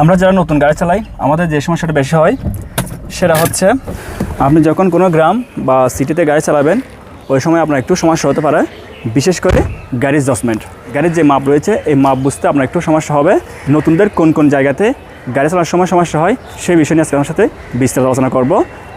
আমরা যারা নতুন গাড়ি চালাই, আমাদের যে সমস্যাটা বেশি হয়, সেটা হচ্ছে আপনি যখন কোনো গ্রাম বা সিটিতে গাড়ি চালাবেন, ওই সময় আপনার একটু সমস্যা হতে পারে, বিশেষ করে গাড়ির জাজমেন্ট গাড়ির যে মাপ রয়েছে, এই মাপ বুঝতে আপনার একটু সমস্যা হবে। নতুনদের কোন কোন জায়গাতে গাড়ি চালানোর সময় সমস্যা হয়, সেই বিষয় নিয়ে আজকে আমার সাথে বিস্তারিত আলোচনা করব।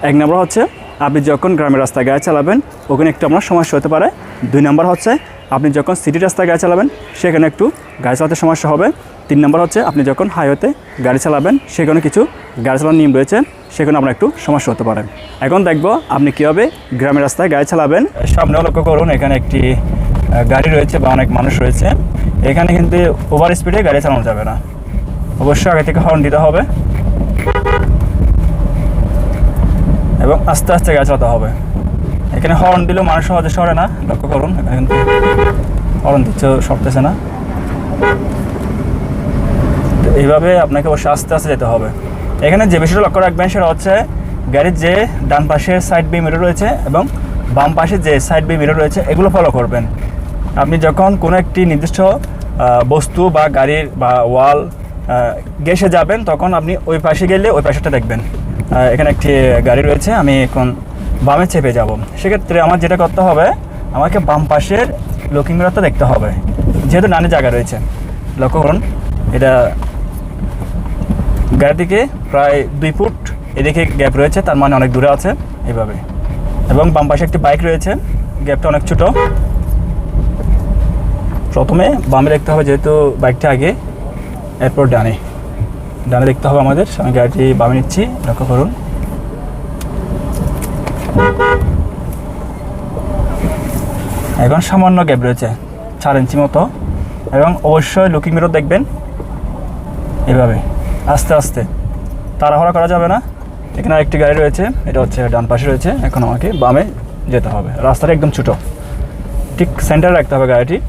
এক নম্বর হচ্ছে, আপনি যখন গ্রামের রাস্তায় গাড়ি চালাবেন, ওখানে একটু আপনার সমস্যা হতে পারে। দুই নম্বর হচ্ছে, আপনি যখন সিটি রাস্তায় গাড়ি চালাবেন, সেখানে একটু গাড়ি চালাতে সমস্যা হবে। তিন নম্বর হচ্ছে, আপনি যখন হাইওয়েতে গাড়ি চালাবেন, সেখানে কিছু গাড়ি চালানোর নিয়ম রয়েছে, সেখানে আপনার একটু সমস্যা হতে পারে। এখন দেখব আপনি কীভাবে গ্রামের রাস্তায় গাড়ি চালাবেন। সামনেও লক্ষ্য করুন, এখানে একটি গাড়ি রয়েছে বা অনেক মানুষ রয়েছে। এখানে কিন্তু ওভার স্পিডে গাড়ি চালানো যাবে না। অবশ্যই আগে থেকে হর্ন দিতে হবে। এবং আস্তে আস্তে গাড়ি চালাতে হবে। এখানে হর্ন দিলেও মানুষ সহজে সরে না। লক্ষ্য করুন, এখানে কিন্তু হর্ন দিচ্ছে, সরতেছে না। এইভাবে আপনাকে অবশ্যই আস্তে আস্তে যেতে হবে। এখানে যে বিষয়টা লক্ষ্য রাখবেন সেটা হচ্ছে গাড়ির যে ডান পাশে সাইড বি মিরর রয়েছে এবং বাম পাশে যে সাইড বি মিরর রয়েছে, এগুলো ফলো করবেন। আপনি যখন কোনো একটি নির্দিষ্ট বস্তু বা গাড়ির বা ওয়াল গেসে যাবেন, তখন আপনি ওই পাশে গেলে ওই পাশেটা দেখবেন। এখানে একটি গাড়ি রয়েছে, আমি এখন বামে চেপে যাব। সেক্ষেত্রে আমার যেটা করতে হবে, আমাকে বাম পাশের লুকিং মিররটা দেখতে হবে। যেহেতু নানি জায়গা রয়েছে। লক্ষ্য করুন, এটা গাড়ি থেকে প্রায় দুই ফুট এদিকে গ্যাপ রয়েছে, তার মানে অনেক দূরে আছে এভাবে। এবং বাম পাশে একটি বাইক রয়েছে গ্যাপটা অনেক ছোট। প্রথমে বামে দেখতে হবে যেহেতু বাইকটা আগে, এরপর ডানে। ডানে দেখতে হবে আমাদের, আমি গাড়িটি বামে নিচ্ছি, লক্ষ্য করুন। এখন সামান্য গ্যাপ রয়েছে, চার ইঞ্চি মতো। এবং অবশ্যই লুকিং মিরর দেখবেন, এভাবে। আস্তে আস্তে। তাড়াহুড়া করা যাবে না। এখানে আরেকটি গাড়ি রয়েছে। এটা হচ্ছে ডান পাশে রয়েছে। এখন আমাকে বামে যেতে হবে। রাস্তাটা একদম ছোটো। ঠিক সেন্টারে রাখতে হবে গাড়িটি।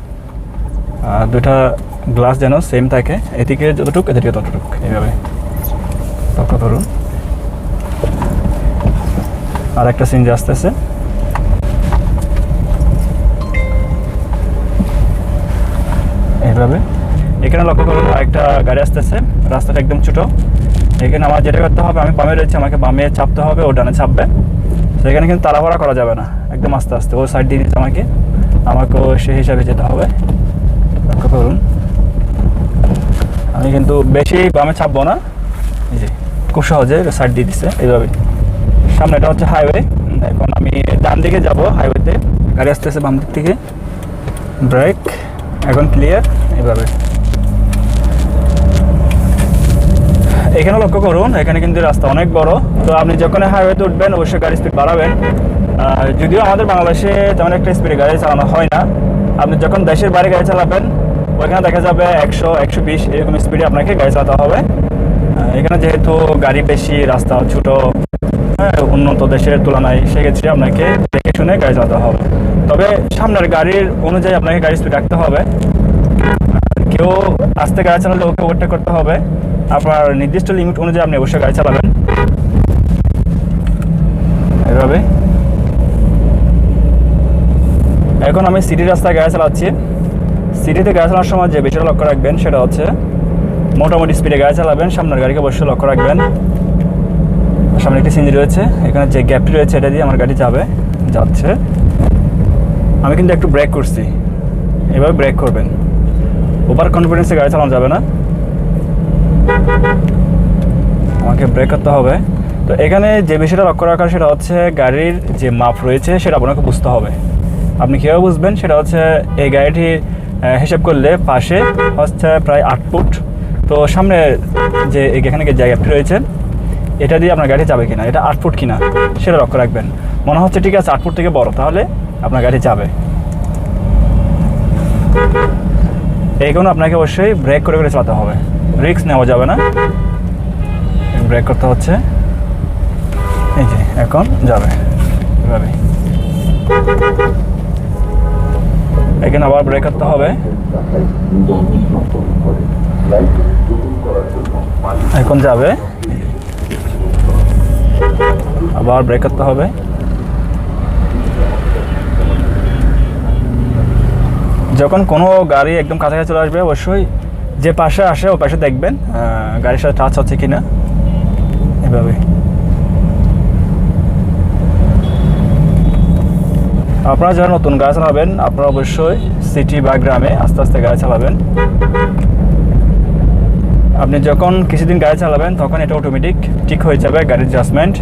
দুটা গ্লাস যেন সেম থাকে। এদিকে যতটুক, এদিকে ততটুক। এইভাবে। লক্ষ্য করুন। আর একটা সিন সিনজি আসতেছে। এইভাবে। এখানে লক্ষ্য করুন আরেকটা গাড়ি আসতেছে। রাস্তাটা একদম ছোটো। এখানে আমার যেটা করতে হবে, আমি বামে রয়েছে, আমাকে বামে চাপতে হবে, ও ডানে চাপবে সেখানে কিন্তু তাড়াহুড়া করা যাবে না, একদম আস্তে আস্তে। ও সাইড দিয়ে দিচ্ছে আমাকে, আমাকেও সেই হিসাবে যেতে হবে। লক্ষ্য করুন। আমি কিন্তু বেশি বামে চাপবো না। যে, খুব সহজে সাইড দিয়ে দিচ্ছে এইভাবে সামনে এটা হচ্ছে হাইওয়ে এখন আমি ডান দিকে যাব হাইওয়েতে গাড়ি আসতেছে বাম দিক থেকে। ব্রেক এখন ক্লিয়ার এভাবে এখানে লক্ষ্য করুন, এখানে কিন্তু রাস্তা অনেক বড়। তো আপনি যখন হাইওয়েতে উঠবেন, অবশ্যই গাড়ি স্পিড বাড়াবেন। যদিও আমাদের বাংলাদেশে তেমন একটা স্পিডে গাড়ি চালানো হয় না। আপনি যখন দেশের বাইরে গাড়ি চালাবেন, ওইখানে দেখা যাবে একশো একশো বিশ এরকম স্পিডে আপনাকে গাড়ি চালাতে হবে। এখানে যেহেতু গাড়ি বেশি, রাস্তা ছোটো হ্যাঁ উন্নত দেশের তুলনায় সেক্ষেত্রে আপনাকে দেখে শুনে গাড়ি চালাতে হবে। তবে সামনের গাড়ির অনুযায়ী আপনাকে গাড়ি স্পিড রাখতে হবে। কেউ আস্তে গাড়ি চালালে ওকে ওভারটেক করতে হবে। আপনার নির্দিষ্ট লিমিট অনুযায়ী আপনি অবশ্যই গাড়ি চালাবেন। এভাবে। এখন আমি সিটি রাস্তায় গাড়ি চালাচ্ছি। সিটিতে গাড়ি চালানোর সময় যে বিষয়টা লক্ষ্য রাখবেন সেটা হচ্ছে, মোটামুটি স্পিডে গাড়ি চালাবেন, সামনের গাড়িকে অবশ্যই লক্ষ্য রাখবেন। সামনে একটি সিঞ্জি রয়েছে, এখানে যে গ্যাপটি রয়েছে এটা দিয়ে আমার গাড়ি যাবে, যাচ্ছে। আমি কিন্তু একটু ব্রেক করছি। এভাবে ব্রেক করবেন। ওভার কনফিডেন্সে গাড়ি চালানো যাবে না। আমাকে ব্রেক করতে হবে। তো এখানে যে বিষয়টা লক্ষ্য রাখার সেটা হচ্ছে গাড়ির যে মাপ রয়েছে সেটা আপনাকে বুঝতে হবে। আপনি কীভাবে বুঝবেন? সেটা হচ্ছে এই গাড়িটি হিসাব করলে পাশে হচ্ছে প্রায় আট ফুট। তো সামনে যে এখানে যে জায়গাটি রয়েছে, এটা দিয়ে আপনার গাড়ি যাবে কিনা, এটা আট ফুট কিনা, সেটা লক্ষ্য রাখবেন। মনে হচ্ছে ঠিক আছে, আট ফুট থেকে বড়, তাহলে আপনার গাড়ি যাবে। এই কারণে আপনাকে অবশ্যই ব্রেক করে করে চালাতে হবে। রিস্ক নেওয়া যাবে না। ব্রেক করতে হচ্ছে। এই যে, এখন যাবে। এভাবে এখানে আবার ব্রেক করতে হবে। এখন যাবে। আবার ব্রেক করতে হবে। যখন কোনো গাড়ি একদম কাছাকাছি চলে আসবে, অবশ্যই যে পাশে আসে, ও পাশে দেখবেন গাড়ির সাথে টাচ হচ্ছে কিনা। এভাবে। আপনারা যারা নতুন গাড়ি চালাবেন, আপনারা অবশ্যই সিটি বা গ্রামে আস্তে আস্তে গাড়ি চালাবেন। আপনি যখন কিছুদিন গাড়ি চালাবেন, তখন এটা অটোমেটিক ঠিক হয়ে যাবে গাড়ির জাজমেন্ট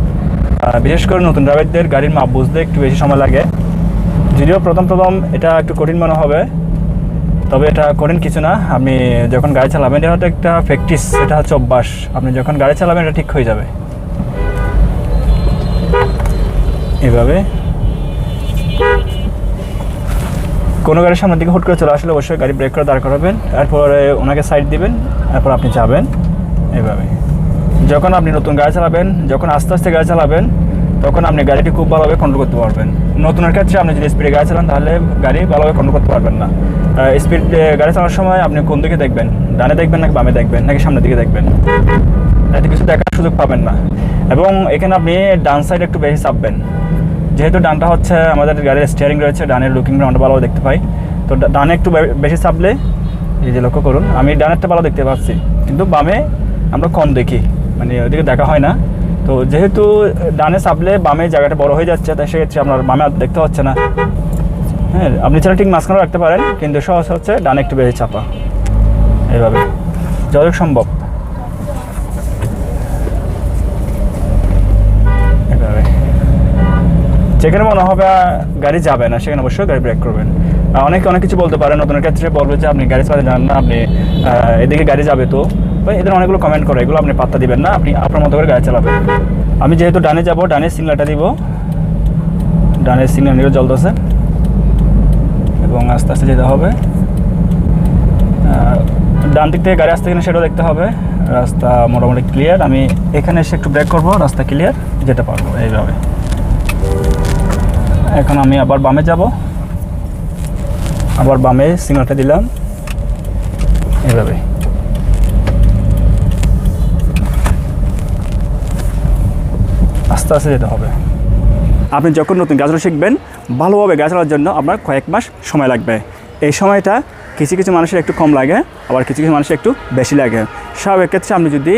বিশেষ করে নতুন ড্রাইভারদের গাড়ির মাপ বুঝতে একটু বেশি সময় লাগে। যদিও প্রথম প্রথম এটা একটু কঠিন মনে হবে তবে এটা করেন কিছু না, আপনি যখন গাড়ি চালাবেন, এটা একটা প্র্যাকটিস এটা হচ্ছে অভ্যাস। আপনি যখন গাড়ি চালাবেন, এটা ঠিক হয়ে যাবে। এভাবে। কোনো গাড়ির সামনের দিকে হুট করে চলে আসলে অবশ্যই গাড়ি ব্রেক করে দাঁড় করাবেন, তারপরে ওনাকে সাইড দিবেন, তারপর আপনি যাবেন। এভাবে। যখন আপনি নতুন গাড়ি চালাবেন, যখন আস্তে আস্তে গাড়ি চালাবেন তখন আপনি গাড়িটি খুব ভালোভাবে কন্ট্রোল করতে পারবেন। নতুনের ক্ষেত্রে আপনি যদি স্পিডে গাড়ি চালান, তাহলে গাড়ি ভালোভাবে কন্ট্রোল করতে পারবেন না। স্পিড গাড়ি চালানোর সময় আপনি কোন দিকে দেখবেন? ডানে দেখবেন নাকি বামে দেখবেন, নাকি সামনের দিকে দেখবেন? এতে কিছু দেখার সুযোগ পাবেন না। এবং এখানে আপনি ডান সাইড একটু বেশি চাপবেন। যেহেতু ডানটা হচ্ছে আমাদের গাড়ির স্টিয়ারিং রয়েছে, ডানের লুকিং আমরা ভালো দেখতে পাই। তো ডানে একটু বেশি চাপলে, এই যে লক্ষ্য করুন, আমি ডানেরটা ভালো দেখতে পাচ্ছি। কিন্তু বামে আমরা কম দেখি মানে ওইদিকে দেখা হয় না। তো যেহেতু ডানে চাপলে বামে জায়গাটা বড় হয়ে যাচ্ছে, তাই সেক্ষেত্রে আপনার বামে আর দেখতে হচ্ছে না। হ্যাঁ আপনি চাইলে ঠিক মাঝখানে রাখতে পারেন, কিন্তু সহজ হচ্ছে ডানে একটু বেশি চাপা। এইভাবে। যত সম্ভব। এভাবে যেখানে মনে হবে গাড়ি যাবে না, সেখানে অবশ্যই গাড়ি ব্রেক করবেন। অনেকে অনেক কিছু বলতে পারেন নতুন ক্ষেত্রে বলবে যে আপনি গাড়ি চালাতে জানেন না, আপনি এদিকে গাড়ি যাবে তো। বা এদের অনেকগুলো কমেন্ট করে, এগুলো আপনি পাত্তা দিবেন না, আপনি আপনার মতো করে গাড়ি চালাবেন। আমি যেহেতু ডানে যাব ডানের সিগনালটা দিব। ডানের সিগনাল নিয়ে জ্বলতেছে। এবং আস্তে আস্তে যেতে হবে। ডান দিক থেকে গাড়ি আসতে কিনা সেটাও দেখতে হবে। রাস্তা মোটামুটি ক্লিয়ার আমি এখানে এসে একটু ব্রেক করব, রাস্তা ক্লিয়ার যেতে পারব এইভাবে। এখন আমি আবার বামে যাব। আবার বামে সিগনালটা দিলাম। এইভাবে। আস্তে আস্তে যেতে হবে। আপনি যখন নতুন গাছ চালানো শিখবেন, ভালোভাবে গাছ চালানোর জন্য আপনার কয়েক মাস সময় লাগবে। এই সময়টা কিছু কিছু মানুষের একটু কম লাগে, আবার কিছু কিছু মানুষের একটু বেশি লাগে। স্বাভাবিক ক্ষেত্রে আপনি যদি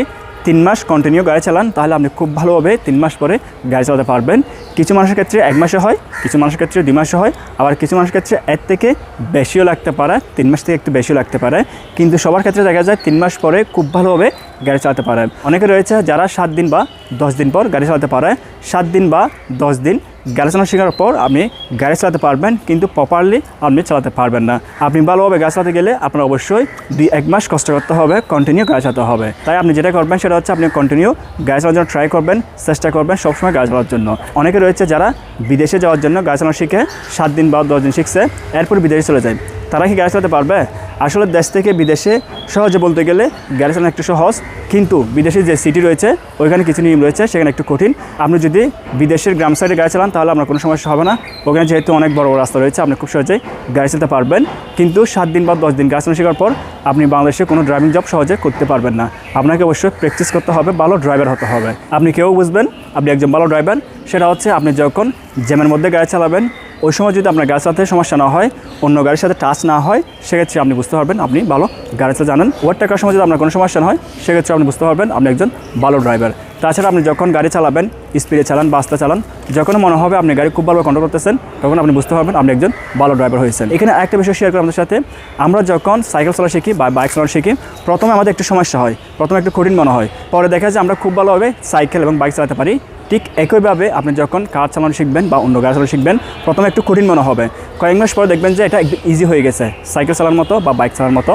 তিন মাস কন্টিনিউ গাড়ি চালান, তাহলে আপনি খুব ভালোভাবে তিন মাস পরে গাড়ি চালাতে পারবেন। কিছু মানুষের ক্ষেত্রে এক মাসে হয়, কিছু মানুষের ক্ষেত্রে দুই মাসে হয়, আবার কিছু মানুষের ক্ষেত্রে এর থেকে বেশিও লাগতে পারে, তিন মাস থেকে একটু বেশিও লাগতে পারে। কিন্তু সবার ক্ষেত্রে দেখা যায় তিন মাস পরে খুব ভালোভাবে গাড়ি চালাতে পারে। অনেকে রয়েছে যারা সাত দিন বা দশ দিন পর গাড়ি চালাতে পারে। সাত দিন বা দশ দিন গাড়ি চালানো শেখার পর আপনি গাড়ি চালাতে পারবেন, কিন্তু প্রপারলি আপনি চালাতে পারবেন না। আপনি ভালোভাবে গাড়ি চালাতে গেলে আপনার অবশ্যই দুই এক মাস কষ্ট করতে হবে কন্টিনিউ গাড়ি চালাতে হবে। তাই আপনি যেটা করবেন সেটা হচ্ছে আপনি কন্টিনিউ গাড়ি চালানোর জন্য ট্রাই করবেন, চেষ্টা করবেন সবসময় গাড়ি চালানোর জন্য। অনেকে রয়েছে যারা বিদেশে যাওয়ার জন্য গাড়ি চালানো শিখে, সাত দিন বা দশ দিন শিখছে, এরপর বিদেশে চলে যায়। তারা কি গাড়ি চালাতে পারবে? আসলে দেশ থেকে বিদেশে, সহজে বলতে গেলে গাড়ি চালানো একটু সহজ, কিন্তু বিদেশে যে সিটি রয়েছে, ওইখানে কিছু নিয়ম রয়েছে, সেখানে একটু কঠিন। আপনি যদি বিদেশের গ্রাম সাইডে গাড়ি চালান, তাহলে আপনার কোনো সমস্যা হবে না। ওখানে যেহেতু অনেক বড় রাস্তা রয়েছে, আপনি খুব সহজেই গাড়ি চালাতে পারবেন। কিন্তু সাত দিন বা দশ দিন গাড়ি চালানো শেখার পর, আপনি বাংলাদেশে কোনো ড্রাইভিং জব সহজে করতে পারবেন না। আপনাকে অবশ্যই প্র্যাকটিস করতে হবে, ভালো ড্রাইভার হতে হবে। আপনি কেউ বুঝবেন, আপনি একজন ভালো ড্রাইভার সেটা হচ্ছে আপনি যখন জ্যামের মধ্যে গাড়ি চালাবেন ওই সময় যদি আপনার গাড়ি চালাতে সমস্যা না হয়, অন্য গাড়ির সাথে টাচ না হয়, সেক্ষেত্রে আপনি বুঝতে পারবেন, আপনি ভালো গাড়ি চালা জানেন। টাকার সময় যদি আপনার কোনো সমস্যা না হয়, সেক্ষেত্রে আপনি বুঝতে পারবেন আপনি একজন ভালো ড্রাইভার তাছাড়া আপনি যখন গাড়ি চালাবেন স্পিডে চালান বাসটা চালান যখন মনে হবে আপনি গাড়ি খুব ভালো কন্ট্রোল করতেছেন, তখন আপনি বুঝতে পারবেন আপনি একজন ভালো ড্রাইভার হয়েছেন। এখানে একটা বিষয় শেয়ার করি আমাদের সাথে। আমরা যখন সাইকেল চালা শিখি বা বাইক চালানো শিখি, প্রথমে আমাদের একটু সমস্যা হয়, প্রথমে একটু কঠিন মনে হয়। পরে দেখা যায় আমরা খুব ভালোভাবে সাইকেল এবং বাইক চালাতে পারি। ঠিক একইভাবে আপনি যখন কাজ চালানো শিখবেন বা অন্য গাড়ি চালানো শিখবেন, প্রথমে একটু কঠিন মনে হবে। কয়েক মাস পরে দেখবেন যে এটা ইজি হয়ে গেছে। সাইকেল চালানোর মতো বা বাইক চালানোর মতো।